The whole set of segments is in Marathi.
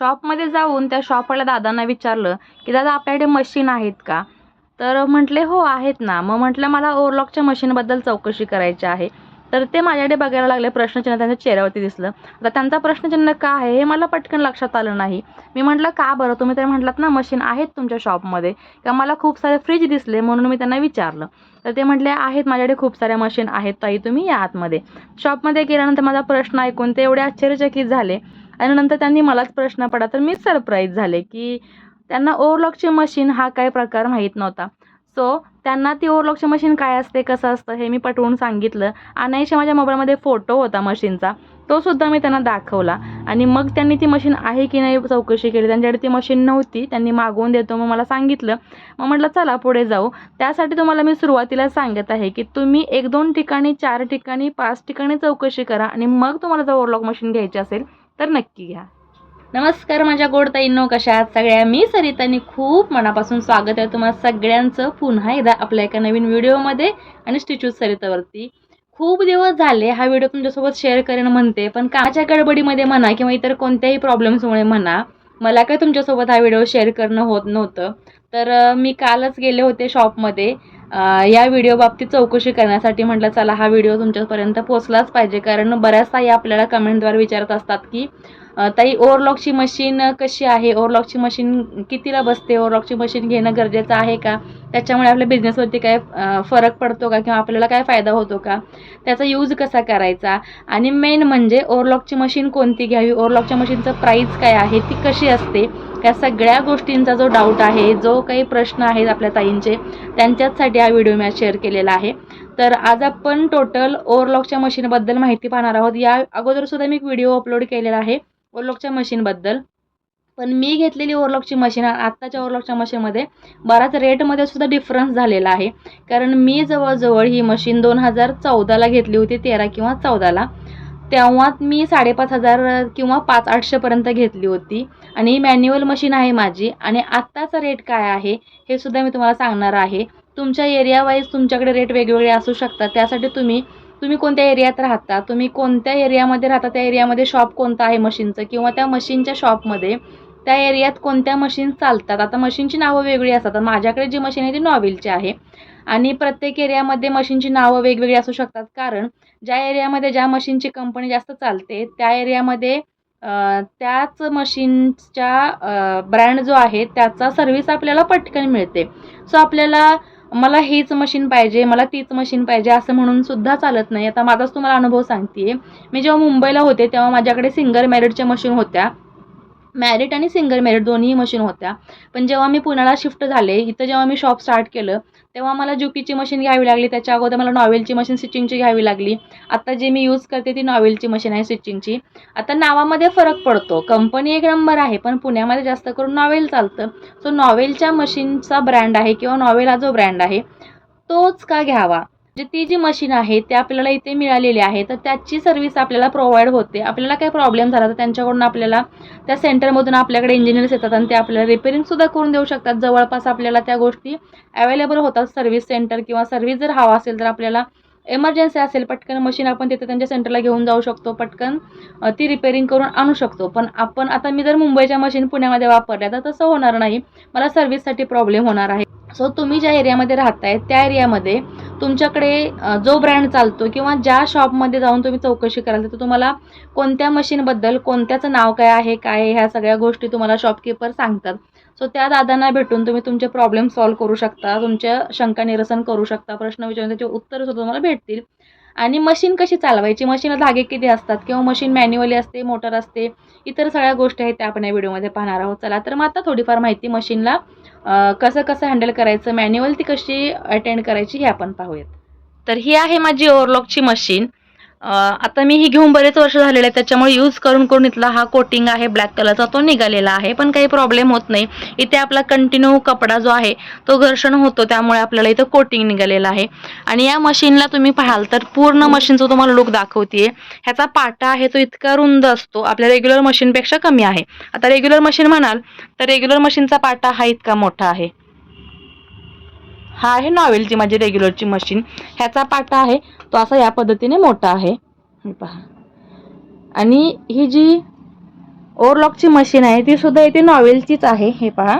शॉपमध्ये जाऊन त्या शॉपवाल्या दादांना विचारलं की दादा आपल्याकडे मशीन आहेत का? तर म्हटले हो आहेत ना. मग म्हटलं मला ओव्हरलॉकच्या मशीनबद्दल चौकशी करायची आहे. तर ते माझ्याकडे बघायला लागले प्रश्नचिन्ह त्यांच्या चेहऱ्यावरती दिसलं. आता त्यांचा प्रश्नचिन्ह का आहे हे मला पटकन लक्षात आलं नाही. मी म्हटलं का बरं? तुम्ही तर म्हटलात ना मशीन आहेत तुमच्या शॉपमध्ये का मला खूप सारे फ्रीज दिसले म्हणून मी त्यांना विचारलं. तर ते म्हटले आहेत माझ्याकडे खूप साऱ्या मशीन आहेत ताई तुम्ही या आतमध्ये. शॉपमध्ये गेल्यानंतर माझा प्रश्न ऐकून ते एवढे आश्चर्यचकित झाले. आणि नंतर त्यांनी मलाच प्रश्न पडला. तर मी सरप्राईज झाले की त्यांना ओव्हरलॉकची मशीन हा काय प्रकार माहीत नव्हता. सो त्यांना ती ओव्हरलॉकची मशीन काय असते कसं असतं हे मी पटवून सांगितलं. अनायशा माझ्या मोबाईलमध्ये फोटो होता मशीनचा तो सुद्धा मी त्यांना दाखवला. आणि मग त्यांनी ती मशीन आहे की नाही चौकशी केली. त्यांच्याकडे ती मशीन नव्हती. त्यांनी मागवून देतो. मग मला सांगितलं. मग म्हटलं चला पुढे जाऊ. त्यासाठी तुम्हाला मी सुरुवातीला सांगत आहे की तुम्ही एक दोन ठिकाणी चार ठिकाणी पाच ठिकाणी चौकशी करा आणि मग तुम्हाला जर ओव्हरलॉक मशीन घ्यायची असेल तर नक्की घ्या. नमस्कार माझ्या गोड ताईंनो कशा आहात सगळ्या? मी सरितानी खूप मनापासून स्वागत आहे तुम्हाला सगळ्यांचं पुन्हा एकदा आपल्या एका नवीन व्हिडिओमध्ये आणि स्टिच्यूज सरितावरती. खूप दिवस झाले हा व्हिडिओ तुमच्यासोबत शेअर करेन म्हणते पण कामाच्या गडबडीमध्ये म्हणा किंवा इतर कोणत्याही प्रॉब्लेम्समुळे म्हणा मला काय तुमच्यासोबत हा व्हिडिओ शेअर करणं होत नव्हतं. तर मी कालच गेले होते शॉपमध्ये या व्हिडिओ बाबतीत चौकशी करण्यासाठी म्हटलं चला हा व्हिडिओ तुमच्यापर्यंत पोचलाच पाहिजे. कारण बऱ्याचदा या आपल्याला कमेंटद्वारे विचारत असतात की ताई ओव्हरलॉकची मशीन कशी आहे? ओव्हरलॉकची मशीन कितीला बसते? ओव्हरलॉकची मशीन घेणं गरजेचं आहे का? त्याच्यामुळे आपल्या बिझनेसवरती काय फरक पडतो का? किंवा आपल्याला काय फायदा होतो का? त्याचा यूज कसा करायचा? आणि मेन म्हणजे ओव्हरलॉकची मशीन कोणती घ्यावी? ओव्हरलॉकच्या मशीनचं प्राईस काय आहे? ती कशी असते? या सगळ्या गोष्टींचा जो डाऊट आहे जो काही प्रश्न आहेत आपल्या ताईंचे त्यांच्याचसाठी हा व्हिडिओ मी शेअर केलेला आहे. तर आज आपण टोटल ओव्हरलॉकच्या मशीनबद्दल माहिती पाहणार आहोत. या अगोदरसुद्धा मी एक व्हिडिओ अपलोड केलेला आहे. ओरलॉकच्या मशीनबद्दल पण मी घेतलेली ओरलॉकची मशीन आत्ताच्या ओरलॉकच्या मशीनमध्ये बराच रेटमध्ये सुद्धा डिफरन्स झालेला आहे. कारण मी जवळजवळ ही मशीन दोन हजार चौदाला घेतली होती तेरा किंवा चौदाला. तेव्हा मी साडेपाच हजार किंवा पाच आठशेपर्यंत घेतली होती. आणि ही मॅन्युअल मशीन आहे माझी. आणि आत्ताचा रेट काय आहे हे सुद्धा मी तुम्हाला सांगणार आहे. तुमच्या एरिया वाईज तुमच्याकडे रेट वेगवेगळे असू शकतात. त्यासाठी तुम्ही तुम्ही कोणत्या एरियात राहता? तुम्ही कोणत्या एरियामध्ये राहता? त्या एरियामध्ये शॉप कोणतं आहे मशीनचं किंवा त्या मशीनच्या शॉपमध्ये त्या एरियात कोणत्या मशीन चालतात? आता मशीनची नावं वेगळी असतात. माझ्याकडे जी मशीन आहे ती नॉवेलची आहे. आणि प्रत्येक एरियामध्ये मशीनची नावं वेगवेगळी असू शकतात. कारण ज्या एरियामध्ये ज्या मशीनची कंपनी जास्त चालते त्या एरियामध्ये त्याच मशीनच्या ब्रँड जो आहे त्याचा सर्विस आपल्याला पटकन मिळते. सो आपल्याला मला हेच मशीन पाहिजे मला तीच मशीन पाहिजे असं म्हणून सुद्धा चालत नाही. आता माझाच तुम्हाला अनुभव सांगते मी जेव्हा मुंबईला होते तेव्हा माझ्याकडे सिंगल मॅरिडच्या मशीन होत्या. मॅरिट आणि सिंगल मॅरिट दोन्ही मशीन होत्या. पण जेव्हा मी पुण्याला शिफ्ट झाले इथं जेव्हा मी शॉप स्टार्ट केलं तेव्हा मला जुकीची मशीन घ्यावी लागली. त्याच्या अगोदर मला नॉवेलची मशीन स्टिचिंगची घ्यावी लागली. आता जे मी यूज करते ती नॉवेलची मशीन आहे स्टिचिंगची आता नावामध्ये फरक पडतो. कंपनी एक नंबर आहे पण पुण्यामध्ये जास्त करून नॉवेल चालतं. सो नॉवेलच्या मशीनचा ब्रँड आहे किंवा नॉवेल हा जो ब्रँड आहे तोच का घ्यावा? म्हणजे ती जी मशीन आहे ते आपल्याला इथे मिळालेली आहे तर त्याची सर्व्हिस आपल्याला प्रोव्हाइड होते. आपल्याला काही प्रॉब्लेम झाला तर त्यांच्याकडून आपल्याला त्या सेंटरमधून आपल्याकडे इंजिनियर्स येतात आणि ते आपल्याला रिपेरिंगसुद्धा करून देऊ शकतात. जवळपास आपल्याला त्या गोष्टी अवेलेबल होतात. सर्व्हिस सेंटर किंवा सर्व्हिस जर हवा असेल तर आपल्याला एमर्जन्सी असेल पटकन मशीन आपण तिथे त्यांच्या सेंटरला घेऊन जाऊ शकतो पटकन ती रिपेरिंग करून आणू शकतो. पण आपण आता मी जर मुंबईच्या मशीन पुण्यामध्ये वापरल्या तर तसं होणार नाही. मला सर्व्हिससाठी प्रॉब्लेम होणार आहे. सो तुम्ही ज्या एरियामध्ये राहताय त्या एरियामध्ये तुमच्याकडे जो ब्रँड चालतो किंवा ज्या शॉपमध्ये जाऊन तुम्ही चौकशी कराल तर तुम्हाला कोणत्या मशीनबद्दल कोणत्याचं नाव काय आहे काय आहे ह्या सगळ्या गोष्टी तुम्हाला शॉपकीपर सांगतात. सो त्या दादांना भेटून तुम्ही तुमचे प्रॉब्लेम सॉल्व्ह करू शकता तुमच्या शंका निरसन करू शकता प्रश्न विचारून त्याचे उत्तर सुद्धा तुम्हाला भेटतील. आणि मशीन कशी चालवायची? मशीनला धागे किती असतात? किंवा मशीन मॅन्युअली असते मोटर असते इतर सगळ्या गोष्टी आहेत त्या आपण या व्हिडिओमध्ये पाहणार आहोत. चला तर मग आता थोडीफार माहिती मशीनला कसं कसं हँडल करायचं मॅन्युअल ती कशी अटेंड करायची हे आपण पाहूयात. तर ही आहे माझी ओव्हरलॉकची मशीन आता मी ही घेऊन बरेच वर्ष झालेले आहेत त्याच्यामुळे यूज करून करून इथला हा कोटिंग आहे ब्लॅक कलरचा तो निघालेला आहे पण काही प्रॉब्लेम होत नाही. इथे आपला कंटिन्यू कपडा जो आहे तो घर्षण होतो त्यामुळे आपल्याला इथं कोटिंग निघालेलं आहे. आणि या मशीनला तुम्ही पाहाल तर पूर्ण मशीनचा तुम्हाला लुक दाखवते ह्याचा पाटा आहे तो इतका रुंद असतो आपल्या रेग्युलर मशीनपेक्षा कमी आहे. आता रेग्युलर मशीन म्हणाल तर रेग्युलर मशीनचा पाटा हा इतका मोठा आहे. हा आहे नॉवेलची माझी रेग्युलरची मशीन ह्याचा पाटा आहे तो असा या पद्धतीने मोठा आहे. हे पहा. आणि ही जी ओवरलॉकची मशीन आहे ती सुद्धा इथे नॉवेलचीच आहे. हे पहा.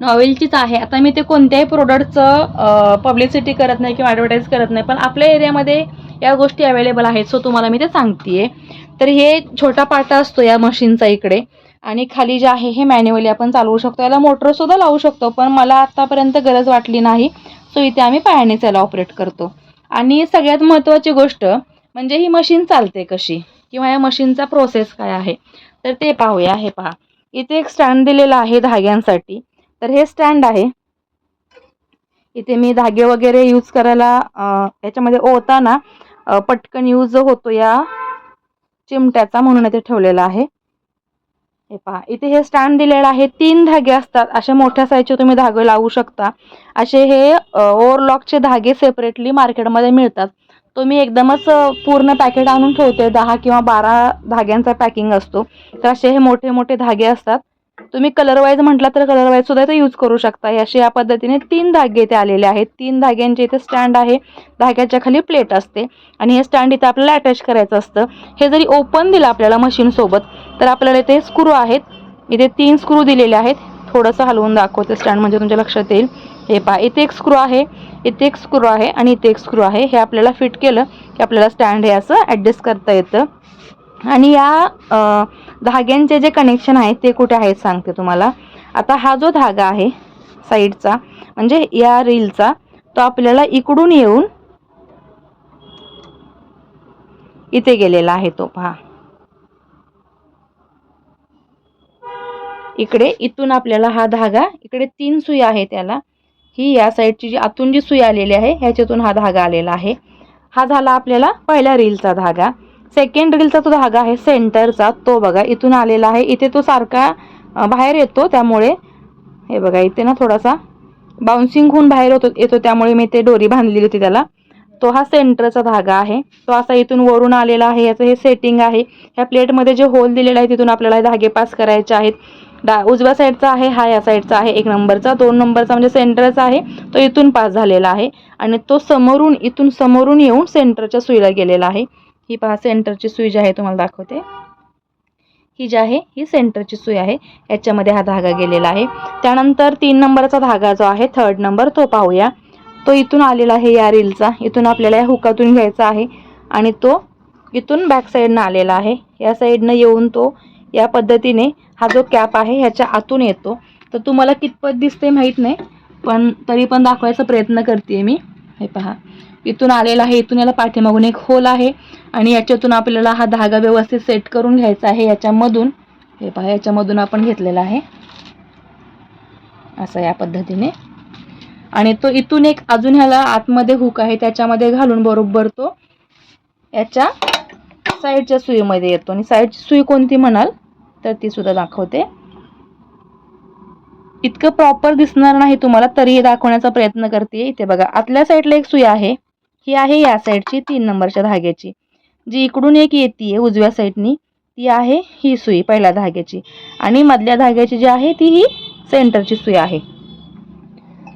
नॉवेलचीच आहे. आता मी ते कोणत्याही प्रोडक्टचं पब्लिसिटी करत नाही किंवा ॲडव्हर्टाईज करत नाही पण आपल्या एरियामध्ये या गोष्टी अवेलेबल आहेत सो तुम्हाला मी ते सांगते तर हे छोटा पाटा असतो या मशीनचा इकडे. आणि खाली जे आहे हे मॅन्युअली आपण चालवू शकतो. याला मोटरसुद्धा लावू शकतो पण मला आत्तापर्यंत गरज वाटली नाही. सो इथे आम्ही पायानेच याला ऑपरेट करतो. आणि सगळ्यात महत्त्वाची गोष्ट म्हणजे ही मशीन चालते कशी? किंवा या मशीनचा प्रोसेस काय आहे? तर ते पाहूया. हे पहा. इथे एक स्टँड दिलेला आहे धाग्यांसाठी. तर हे स्टँड आहे. इथे मी धागे वगैरे यूज करायला याच्यामध्ये ओताना पटकन यूज होतो या चिमट्याचा म्हणून इथे ठेवलेला आहे. हे पहा इथे हे स्टँड दिलेलं आहे. तीन धागे असतात. अशा मोठ्या साईजचे तुम्ही धागे लावू शकता. असे हे ओव्हरलॉकचे धागे सेपरेटली मार्केटमध्ये मिळतात. तो मी एकदमच पूर्ण पॅकेट आणून ठेवते. दहा किंवा बारा धाग्यांचा पॅकिंग असतो. तर असे हे मोठे मोठे धागे असतात. तुम्ही कलर वाईज म्हटला तर कलर वाईज सुद्धा इथे यूज करू शकता. हे असे या पद्धतीने तीन धागे इथे आलेले आहेत. तीन धाग्यांचे इथे स्टँड आहे. धाग्याच्या खाली प्लेट असते. आणि हे स्टँड इथे आपल्याला अटॅच करायचं असतं. हे जरी ओपन दिलं आपल्याला मशीनसोबत तर आपल्याला इथे स्क्रू आहेत. इथे तीन स्क्रू दिलेले आहेत. थोडंसं हलवून दाखवते स्टँड म्हणजे तुमच्या लक्षात येईल. हे पहा इथे एक स्क्रू आहे इथे एक स्क्रू आहे आणि इथे एक स्क्रू आहे. हे आपल्याला फिट केलं की आपल्याला स्टँड हे असं ॲडजस्ट करता येतं. आणि या धाग्यांचे जे कनेक्शन आहेत ते कुठे आहेत सांगते तुम्हाला. आता हा जो धागा आहे साईडचा म्हणजे या रीलचा तो आपल्याला इकडून येऊन इथे गेलेला आहे तो पहा. इकडे इथून आपल्याला हा धागा इकडे तीन सुई आहे त्याला. ही या साईडची जी आतून जी सुई आलेली आहे ह्याच्यातून हा धागा आलेला आहे. हा झाला आपल्याला पहिल्या रीलचा धागा. सेकंड रीलचा तो धागा आहे सेंटरचा तो बघा इथून आलेला आहे. इथे तो सारखा बाहेर येतो त्यामुळे. हे बघा इथे ना थोडासा बाउन्सिंग होऊन बाहेर होतो येतो त्यामुळे मी ते डोरी बांधलेली होती त्याला. तो हा सेंटरचा धागा आहे. तो असा इथून वरून आलेला आहे. याचं हे सेटिंग आहे. ह्या प्लेटमध्ये जे होल दिलेलं आहे तिथून आपल्याला धागे पास करायचे आहेत. डा उजव्या साईडचा आहे हा या साईडचा आहे एक नंबरचा. दोन नंबरचा म्हणजे सेंटरचा आहे. तो इथून पास झालेला आहे. आणि तो समोरून इथून समोरून येऊन सेंटरच्या सुईला गेलेला आहे. ही पहा सेंटरची सुई जी आहे तुम्हाला दाखवते. ही जी आहे ही सेंटरची सुई आहे. याच्यामध्ये हा धागा गेलेला आहे. त्यानंतर तीन नंबरचा धागा जो आहे थर्ड नंबर तो पाहूया. तो इथून आलेला आहे या रीलचा इथून आपल्याला या हुकातून घ्यायचा आहे. आणि तो इथून बॅक साईडनं आलेला आहे. या साईडनं येऊन तो या पद्धतीने हा जो कॅप आहे ह्याच्या आतून येतो. तर तुम्हाला कितपत दिसते माहीत नाही पण तरी पण दाखवायचा प्रयत्न करते मी. हे पहा. इथून आलेला आहे इथून याला पाठीमागून एक होल आहे आणि याच्यातून आपल्याला हा धागा व्यवस्थित सेट करून घ्यायचा आहे. याच्यामधून हे पहा याच्यामधून आपण घेतलेला आहे. असं या पद्धतीने. आणि तो इथून एक अजून ह्याला आतमध्ये हुक आहे त्याच्यामध्ये घालून बरोबर तो याच्या साईडच्या सुईमध्ये येतो. आणि साईडची सुई कोणती म्हणाल तर ती सुद्धा दाखवते. इतकं प्रॉपर दिसणार नाही तुम्हाला तरी दाखवण्याचा प्रयत्न करते. इथे बघा आतल्या साईडला एक सुई आहे. ही आहे या साईडची तीन नंबरच्या धाग्याची. जी इकडून एक येते उजव्या साईडनी ती आहे ही सुई पहिल्या धाग्याची. आणि मधल्या धाग्याची जी आहे ती ही सेंटरची सुई आहे.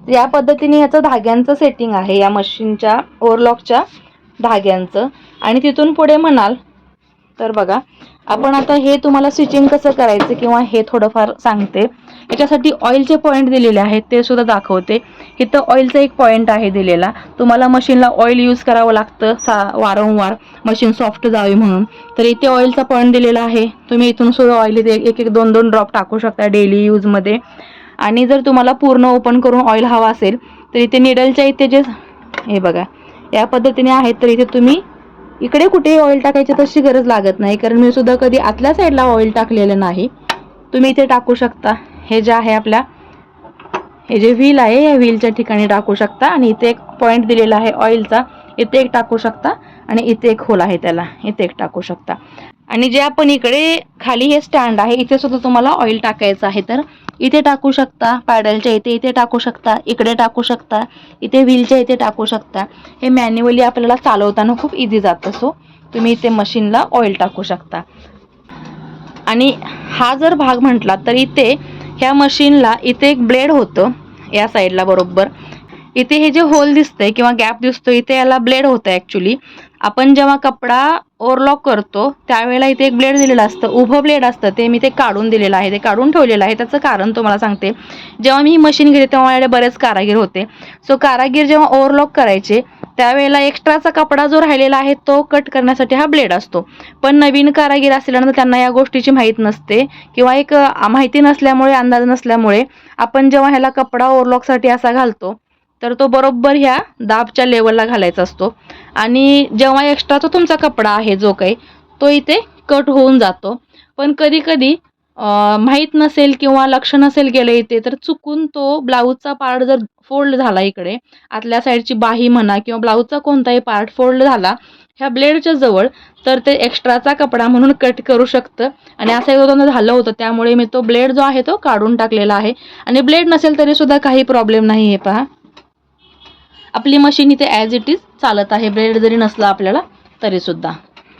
या पद्धतीने याचं धाग्यांचं सेटिंग आहे या मशीनच्या ओव्हरलॉकच्या धाग्यांचं. आणि तिथून पुढे म्हणाल तर बघा आपण आता हे तुम्हाला स्टिचिंग कसं करायचं किंवा हे थोडंफार सांगते. याच्यासाठी ऑइलचे पॉईंट दिलेले आहेत ते सुद्धा दाखवते. इथं ऑइलचा एक पॉईंट आहे दिलेला. तुम्हाला मशीनला ऑइल यूज करावं लागतं सा वारंवार. मशीन सॉफ्ट जावी म्हणून. तर इथे ऑइलचा पॉईंट दिलेला आहे. तुम्ही इथून सुद्धा ऑइल इथे एक एक दोन दोन ड्रॉप टाकू शकता डेली यूजमध्ये आणि जर तुम्हाला पूर्ण ओपन करून ऑइल हवा असेल तर इथे निडलच्या इथे जे हे बघा. या पद्धतीने आहेत तर इथे तुम्ही इकडे कुठेही ऑइल टाकायची तशी गरज लागत नाही कारण मी सुद्धा कधी आतल्या साईडला ऑइल टाकलेलं नाही. तुम्ही इथे टाकू शकता. हे जे आहे आपल्या हे जे व्हील आहे या व्हीलच्या ठिकाणी टाकू शकता. आणि इथे एक पॉईंट दिलेला आहे ऑइलचा इथे एक टाकू शकता. आणि इथे एक होल आहे त्याला. इथे एक टाकू शकता. आणि जे आपण इकडे खाली हे स्टँड आहे इथे सुद्धा तुम्हाला ऑइल टाकायचं आहे. तर इथे टाकू शकता पॅडलच्या इथे इथे टाकू शकता इकडे टाकू शकता इथे व्हीलच्या इथे टाकू शकता. हे मॅन्युअली आपल्याला चालवताना खूप इझी जातं. सो तुम्ही इथे मशीनला ऑइल टाकू शकता. आणि हा जर भाग म्हटला तर इथे ह्या मशीनला इथे एक ब्लेड होतं या साईडला बरोबर. इथे हे जे होल दिसतंय किंवा गॅप दिसतो इथे याला ब्लेड होतं ॲक्च्युली आपण जेव्हा कपडा ओव्हरलॉक करतो त्यावेळेला इथे एक ब्लेड दिलेलं असतं. उभं ब्लेड असतं. ते मी ते काढून दिलेलं आहे. ते काढून ठेवलेलं आहे. त्याचं कारण तुम्हाला सांगते. जेव्हा मी ही मशीन घेते तेव्हा माझ्याकडे बरेच कारागीर होते. सो कारागीर जेव्हा ओव्हरलॉक करायचे त्यावेळेला एक्स्ट्राचा कपडा जो राहिलेला आहे तो कट करण्यासाठी हा ब्लेड असतो. पण नवीन कारागीर असल्यानंतर त्यांना या गोष्टीची माहीत नसते किंवा एक माहिती नसल्यामुळे अंदाज नसल्यामुळे आपण जेव्हा ह्याला कपडा ओव्हरलॉकसाठी असा घालतो तर तो बरोबर ह्या दाबच्या लेवलला घालायचा असतो. आणि जेव्हा एक्स्ट्राचा तुमचा कपडा आहे जो काही तो इथे कट होऊन जातो. पण कधीकधी माहीत नसेल किंवा लक्ष नसेल गेलं इथे तर चुकून तो ब्लाऊजचा पार्ट जर फोल्ड झाला इकडे आतल्या साईडची बाही म्हणा किंवा ब्लाऊजचा कोणताही पार्ट फोल्ड झाला ह्या ब्लेडच्या जवळ तर ते एक्स्ट्राचा कपडा म्हणून कट करू शकतं. आणि असं एकदा झालं होतं त्यामुळे मी तो ब्लेड जो आहे तो काढून टाकलेला आहे. आणि ब्लेड नसेल तरी सुद्धा काही प्रॉब्लेम नाही आहे पहा. आपली मशीन इथे ॲज इट इज चालत आहे. ब्रेड जरी नसला आपल्याला तरीसुद्धा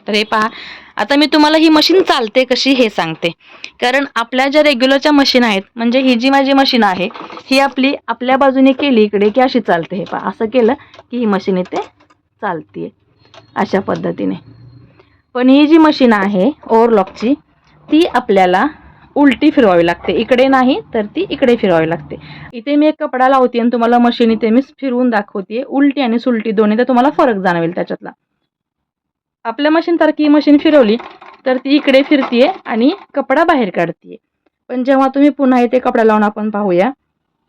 तर हे पहा. आता मी तुम्हाला ही मशीन चालते कशी हे सांगते. कारण आपल्या ज्या रेग्युलरच्या मशीन आहेत म्हणजे ही जी माझी मशीन आहे ही आपली आपल्या बाजूने केली इकडे की अशी चालते. हे पहा असं केलं की ही मशीन इथे चालते अशा पद्धतीने. पण ही जी मशीन आहे ओव्हरलॉकची ती आपल्याला उलटी फिरवावी लागते. इकडे नाही तर ती इकडे फिरवावी लागते. इथे मी एक कपडा लावते आणि तुम्हाला मशीन इथे मी फिरवून दाखवते उलटी आणि सुलटी दोन्ही तर तुम्हाला फरक जाणवेल त्याच्यातला. आपल्या मशीनसारखी ही मशीन फिरवली तर ती इकडे फिरतीये आणि कपडा बाहेर काढतीये. पण जेव्हा तुम्ही पुन्हा इथे कपडा लावून आपण पाहूया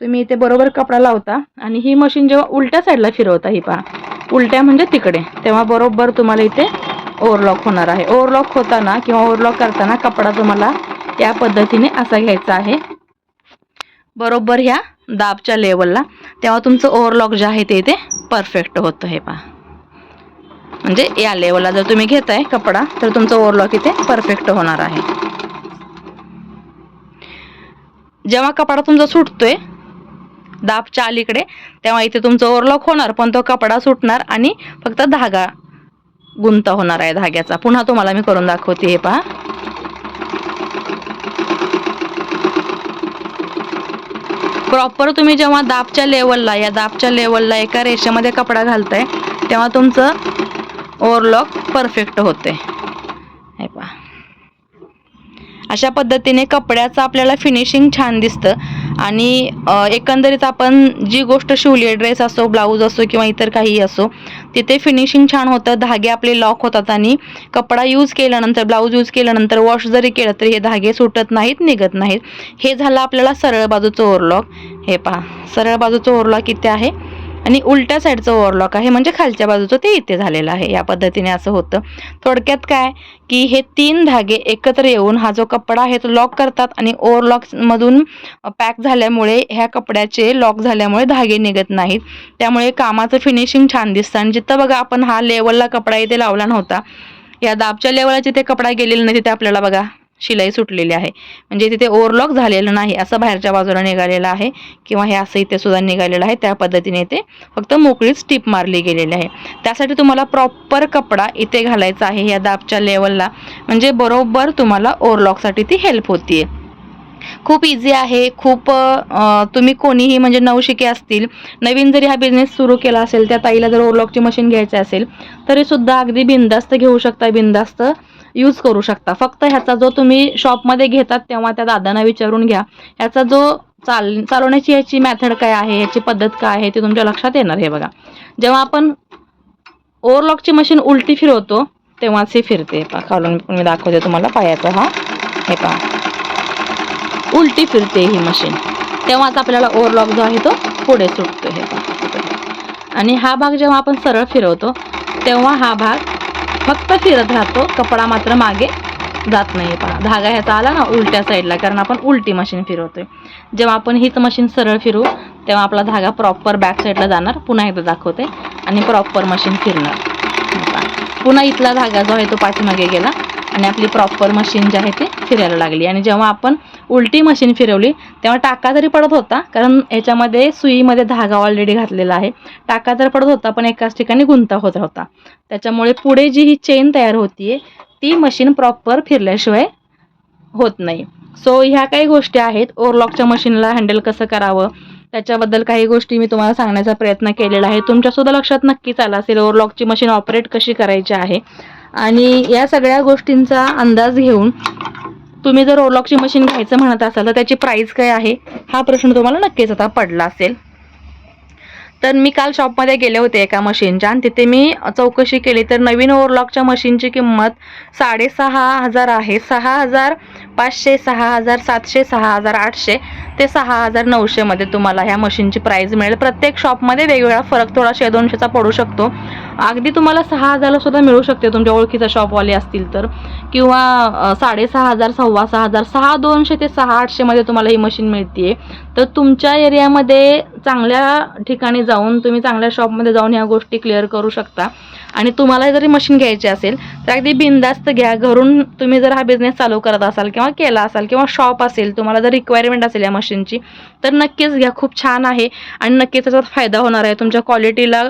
तुम्ही इथे बरोबर कपडा लावता आणि ही मशीन जेव्हा उलट्या साईडला फिरवता ही पहा. उलट्या म्हणजे तिकडे. तेव्हा बरोबर तुम्हाला इथे ओव्हरलॉक होणार आहे. ओव्हरलॉक होताना किंवा ओव्हरलॉक करताना कपडा तुम्हाला या पद्धतीने असा घ्यायचा आहे. बरोबर ह्या दाबच्या लेवलला. तेव्हा तुमचं ओव्हरलॉक जे आहे ते इथे परफेक्ट होतं हे पहा. म्हणजे या लेवलला जर तुम्ही घेताय कपडा तर तुमचं ओव्हरलॉक इथे परफेक्ट होणार आहे. जेव्हा कपडा तुमचा सुटतोय दाबच्या अलीकडे तेव्हा इथे तुमचं ओव्हरलॉक होणार पण तो कपडा सुटणार आणि फक्त धागा गुंता होणार आहे धाग्याचा. पुन्हा तुम्हाला मी करून दाखवते हे पहा. प्रॉपर तुम्ही जेव्हा दाबच्या लेवलला या दाबच्या लेवलला एका रेषेमध्ये कपडा घालताय तेव्हा तुमचं ओवरलॉक परफेक्ट होते. हे पहा. अशा पद्धतीने कपड्याचं आपल्याला फिनिशिंग छान दिसतं. आणि एकंदरीत आपण जी गोष्ट शिवली आहे ड्रेस असो ब्लाऊज असो किंवा इतर काही असो तिथे फिनिशिंग छान होतं धागे आपले लॉक होतात आणि कपडा यूज केल्यानंतर ब्लाऊज यूज केल्यानंतर वॉश जरी केलं तरी हे धागे सुटत नाहीत निघत नाहीत. हे झालं आपल्याला सरळ बाजूचं ओरलॉक हे पहा सरळ बाजूचं ओव्हरलॉक इथे आहे. आणि उलट्या साईडचं ओव्हरलॉक आहे. म्हणजे खालच्या बाजूचं ते इथे झालेलं आहे. या पद्धतीने असं होतं. थोडक्यात काय? की हे तीन धागे एकत्र येऊन हा जो कपडा आहे तो लॉक करतात आणि ओव्हरलॉकमधून पॅक झाल्यामुळे ह्या कपड्याचे लॉक झाल्यामुळे धागे निघत नाहीत. त्यामुळे कामाचं फिनिशिंग छान दिसतं. आणि जिथं बघा आपण हा लेवलला कपडा इथे लावला नव्हता. या दाबच्या लेवलला जिथे कपडा गेलेला नाही तिथे आपल्याला बघा. शिलाई सुटलेली आहे. म्हणजे तिथे ओव्हरलॉक झालेलं नाही असं बाहेरच्या बाजूला निघालेलं आहे किंवा हे असं इथे सुद्धा निघालेलं आहे त्या पद्धतीने इथे फक्त मोकळीच टीप मारली गेलेली आहे. त्यासाठी तुम्हाला प्रॉपर कपडा इथे घालायचा आहे या दाबच्या लेवलला. म्हणजे बरोबर तुम्हाला ओव्हरलॉकसाठी ती हेल्प होतीये. खूप इझी आहे खूप तुम्ही कोणीही म्हणजे नवशिके असतील नवीन जरी हा बिझनेस सुरू केला असेल त्या ताईला जर ओवरलॉकची मशीन घ्यायची असेल तरी सुद्धा अगदी बिंदास्त घेऊ शकता बिंदास्त यूज करू शकता. फक्त ह्याचा जो तुम्ही शॉपमध्ये घेतात तेव्हा त्या दादांना विचारून घ्या. ह्याचा जो चाल चालवण्याची ह्याची मेथड काय आहे ह्याची पद्धत काय आहे ते तुमच्या लक्षात येणार हे बघा. जेव्हा आपण ओव्हरलॉकची मशीन उलटी फिरवतो तेव्हाच ही फिरते. पहा खालून मी दाखवते तुम्हाला पायाचा हा हे पहा. उलटी फिरते ही मशीन तेव्हाच आपल्याला ओव्हरलॉक जो आहे तो पुढे सुटतो हे पहा. आणि हा भाग जेव्हा आपण सरळ फिरवतो तेव्हा हा भाग फक्त फिरत राहतो कपडा मात्र मागे जात नाही पहा धागा ह्याचा आला ना उलट्या साईडला कारण आपण उलटी मशीन फिरवतोय. जेव्हा आपण हीच मशीन सरळ फिरू तेव्हा आपला धागा प्रॉपर बॅक साईडला जाणार पुन्हा एकदा दाखवते आणि प्रॉपर मशीन फिरणार. पुन्हा इथला धागा जो आहे तो पाठीमागे गेला. आणि आपली प्रॉपर मशीन जी आहे ती फिरायला लागली. आणि जेव्हा आपण उलटी मशीन फिरवली तेव्हा टाका जरी पडत होता कारण याच्यामध्ये सुईमध्ये धागा ऑलरेडी घातलेला आहे. टाका तर पडत होता पण एकाच ठिकाणी गुंता होत होता. त्याच्यामुळे पुढे जी ही चेन तयार होतीये ती मशीन प्रॉपर फिरल्याशिवाय होत नाही. सो ह्या काही गोष्टी आहेत. ओरलॉकच्या मशीनला हँडल कसं करावं? त्याच्याबद्दल काही गोष्टी मी तुम्हाला सांगण्याचा प्रयत्न केलेला आहे. तुमच्यासुद्धा लक्षात नक्कीच आला असेल ओव्हरलॉकची मशीन ऑपरेट कशी करायची आहे. आणि या सगळ्या गोष्टींचा अंदाज घेऊन तुम्ही जर ओलॉकची मशीन घ्यायचं म्हणत असाल तर त्याची प्राईस काय आहे? हा प्रश्न तुम्हाला नक्कीच आता पडला असेल. तर मी काल शॉपमध्ये गेले होते एका मशीनच्या आणि तिथे मी चौकशी केली तर नवीन ओव्हरलॉकच्या मशीनची किंमत साडेसहा हजार आहे. सहा हजार पाचशे सहा हजार सातशे सहा हजार आठशे ते सहा हजार नऊशेमध्ये तुम्हाला ह्या मशीनची प्राईज मिळेल. प्रत्येक शॉपमध्ये वेगवेगळा फरक थोडाशे दोनशेचा पडू शकतो. अगदी तुम्हाला सहा हजारला सुद्धा मिळू शकते तुमच्या ओळखीचा शॉपवाले असतील तर. किंवा साडेसहा हजार सव्वा सहा हजार सहा दोनशे ते सहा आठशेमध्ये तुम्हाला ही मशीन मिळते तर तुमच्या एरियामध्ये चांगल्या ठिकाणी जाऊन तुम्ही चांगल्या शॉपमध्ये जाऊन ह्या गोष्टी क्लिअर करू शकता. आणि तुम्हाला जरी मशीन घ्यायची असेल तर अगदी बिंदास्त घ्या. घरून तुम्ही जर हा बिझनेस चालू करत असाल किंवा केला असाल किंवा शॉप असेल तुम्हाला जर रिक्वायरमेंट असेल या मशीनची तर नक्कीच घ्या. खूप छान आहे आणि नक्कीच त्याचा फायदा होणार आहे. तुमच्या क्वालिटीला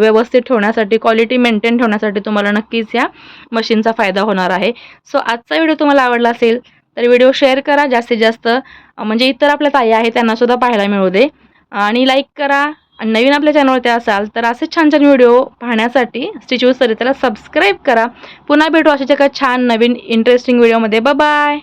व्यवस्थित ठेवण्यासाठी क्वालिटी मेंटेन ठेवण्यासाठी तुम्हाला नक्कीच या मशीनचा फायदा होणार आहे. सो आजचा व्हिडिओ तुम्हाला आवडला असेल तर व्हिडिओ शेअर करा. जास्तीत जास्त म्हणजे इतर आपल्या ताई आहेत त्यांनासुद्धा पाहायला मिळू दे. आणि लाईक करा. आणि नवीन आपल्या चॅनलवरती असाल तर असे छान छान व्हिडिओ पाहण्यासाठी स्टिचू सरिताला सबस्क्राईब करा. पुन्हा भेटू अशाच एका छान नवीन इंटरेस्टिंग व्हिडिओमध्ये बाय